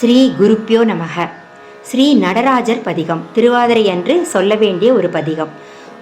ஸ்ரீ குருப்பியோ நமக. ஸ்ரீ நடராஜர் பதிகம் திருவாதிரை அன்று சொல்ல வேண்டிய ஒரு பதிகம்.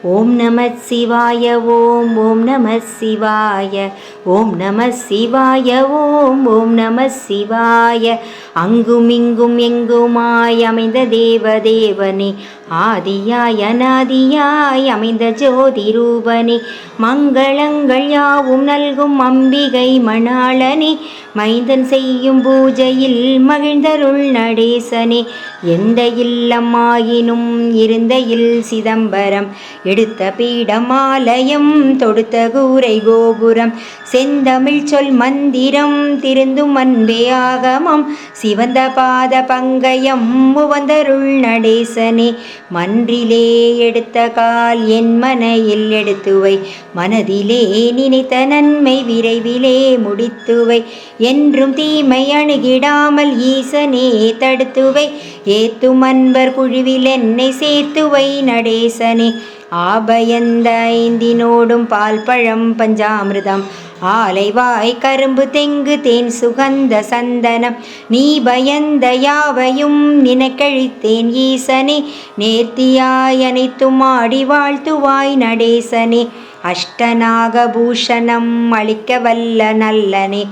ஓம் நம சிவாய ஓம் ஓம் நம சிவாய ஓம் நம சிவாய ஓம் ஓம் நம சிவாய. அங்கும் இங்கும் எங்குமாய் அமைந்த தேவதேவனே ஆதியாய் அநாதியாய் அமைந்த ஜோதி ரூபனே மங்களங்கள் யாவும் நல்கும் அம்பிகை மணாளனே மைந்தன் செய்யும் பூஜையில் மகிழ்ந்தருள் நடேசனே. எந்த இல்லமாயினும் இருந்த இல் சிதம்பரம் எடுத்த பீடமாலயம் தொடுத்த கூரை கோபுரம் செந்தமிழ் சொல் மந்திரம் திருந்தும் அன்பே ஆகமம் சிவந்த பாத பங்கயம் முவந்தருள் நடேசனே மன்றிலே எடுத்த கால் என் மனையில் எடுத்துவை மனதிலே நினைத்த நன்மை விரைவிலே முடித்துவை என்றும் தீமை அணுகிடாமல் ஈசனே தடுத்துவை ஏத்தும் அன்பர் குழுவில் என்னை சேர்த்துவை நடேசனே. ஆபயந்த ஐந்தினோடும் பால் பழம் பஞ்சாமிர்தம். ஆலைவாய் கரும்பு தெங்கு தேன் சுகந்த சந்தனம். நீ பயந்த யாவையும் நினைக்கழித்தேன் ஈசனே. நேர்த்தியாய் அனைத்தும் ஆடி வாழ்த்துவாய் நடேசனே. அஷ்டநாகபூஷணம் அளிக்க வல்ல நல்லனே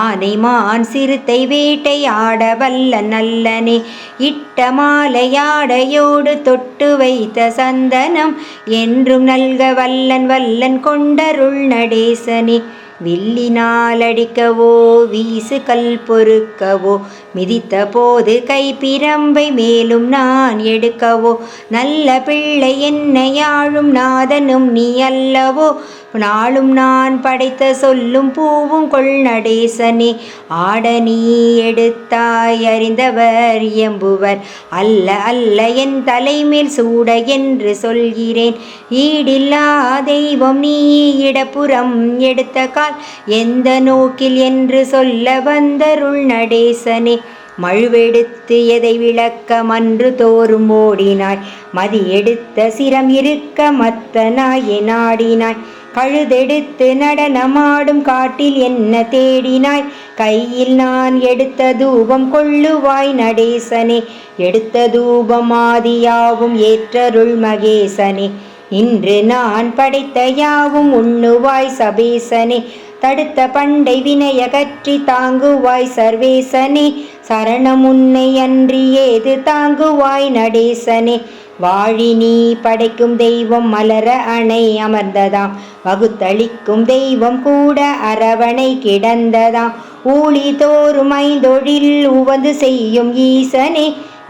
ஆனைமான் சிறுத்தை வேட்டை ஆட வல்ல நல்லனே. இட்ட மாலையாடையோடு தொட்டு வைத்த சந்தனம் என்றும் நல்க வல்லன் வல்லன் கொண்டருள் நடேசனே. வில்லினால் அடிக்கவோ வீசு கல் பொறுக்கவோ மிதித்த போது கைப்பிரம்பை மேலும் நான் எடுக்கவோ நல்ல பிள்ளை என்னையாழும் நாதனும் நீ அல்லவோ நாளும் நான் படைத்த சொல்லும் பூவும் கொள் நடேசனே ஆட நீ எடுத்தாய் அறிந்தவர் எம்புவர் அல்ல அல்ல என் தலைமேல் சூட என்று சொல்கிறேன். ஈடில்லா தெய்வம் நீ இடப்புறம் எடுத்த கால் எந்த நோக்கில் என்று சொல்ல வந்தருள் நடேசனே. மழுவெடுத்து எதை விளக்க மன்று தோறும் ஓடினாய். மதி எடுத்த சிரம் இருக்க மத்தனாய் நாடினாய். கழுதெடுத்து நடனமாடும் காட்டில் என்ன தேடினாய்? கையில் நான் எடுத்த தூபம் கொள்ளுவாய் நடேசனே. எடுத்த தூபம் ஆதியாவும் ஏற்றருள் மகேசனே. இன்று நான் படைத்த யாவும் உண்ணுவாய் சபேசனே. தடுத்த பண்டை வினையகற்றி தாங்குவாய் சர்வேசனே. சரணம் உன்னை அன்றி ஏது தாங்குவாய் நடேசனே. வாழினி படைக்கும் தெய்வம் மலர அணை அமர்ந்ததாம். வகுத்தளிக்கும் தெய்வம் கூட அரவணை கிடந்ததாம். ஊழி தோறும் ஐந்தொழில் உவந்து செய்யும் ஈசனே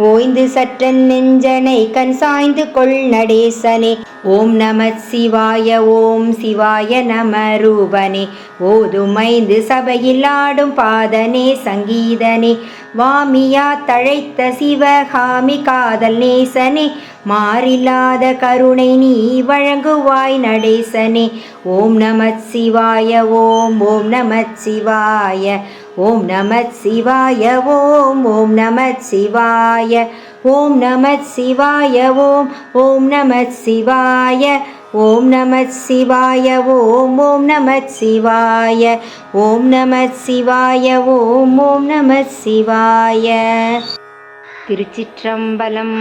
ஓய்ந்து சற்றன் நெஞ்சனை கண் சாய்ந்து கொள் நடேசனே. ஓம் நம சிவாய ஓம் சிவாய நம ரூபனே. ஓதுமைந்து சபையில் ஆடும் பாதனே சங்கீதனே. வாமியா தழைத்த சிவகாமி காதல் நேசனே. மாறில்லாத கருணை நீ வழங்குவாய் நடேசனே. ஓம் நம சிவாய ஓம் ஓம் நம சிவாய. ஓம் நம சிவாய ஓம் ஓம் நம சிவாய. ஓம் நமத் சிவாய ஓம் ஓம் நமத் சிவாய ஓம் நமத் சிவாய ஓம் ஓம் நமத் சிவாய ஓம் நமத் சிவாய ஓம் ஓம் நமத் சிவாய. திருச்சிற்றம்பலம்